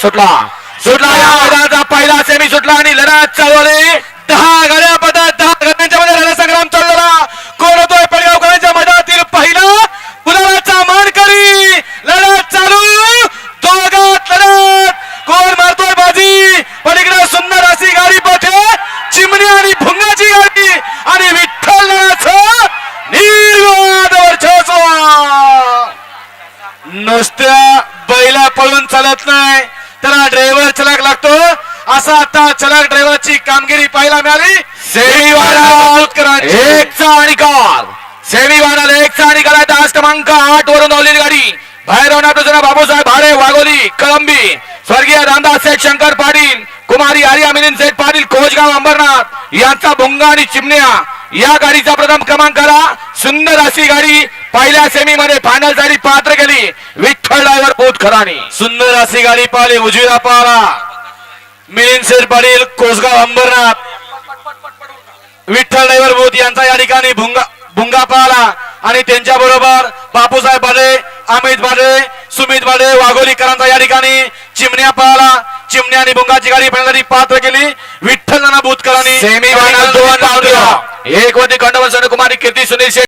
सुटला. सुटला या मैदानाचा पहिला सेमी सुटला आणि लढत चालवली. दहा गाड्या पदात दहा गाड्यांच्या मध्ये रणसंग्राम चाललेला. कोण होतोय पडगावकरांच्या मैदानातील पहिला? गुलाबाचा मानकरी. लढत चालू. दोघात लढत. कोण मारतोय बाजी? पलीकडे सुंदर अशी गाडी पाठे. चिमणी आणि भुंगाची गाडी. आणि विठ्ठल नानाचं निर्वाद वर्चस्व. नुसत्या बैला पळून चालत नाही. त्याला ड्रायव्हर चलाक लागतो. असा आता चलाक ड्रायव्हरची कामगिरी पाहायला मिळाली. एकचा निकाल सेमीवाला एकचा निकाल आहे. तास क्रमांक आठ वरून धावलेली गाडी. बाहेर होणार बाबूसाहेब भाडे वाघोली कळंबी. स्वर्गीय रामदास सेठ शंकर पाटील कुमारी आर्या मिलिंद सेठ पाटील कोचगाव अंबरनाथ. यांचा भुंगा आणि चिमण्या. या गाडीचा प्रथम क्रमांक आला सुंदर अशी गाडी पहिल्या सेमी मध्ये फायनलसाठी पात्र केली. विठ्ठल खराणी। सुंदर अशी गाडी पाहिली उजवीला पाहला मिलिंद शेठ पाटील कोसगाव अंबरनाथ। विठ्ठल ड्रायव्हर बोध यांचा या ठिकाणी भुंगा भुंगा पाहला आणि त्यांच्या बरोबर बापूसाहेब बाडे अमित बाडे सुमित बाडे वाघोलीकरांचा या ठिकाणी चिमण्या पाहला चिमण्या आणि भुंगाची गाडी पहिल्यांदा पात्र केली। विठ्ठल नाना भूतकरांनी दोन. एक वरती खंडवन कुमारी कीर्ती सुनील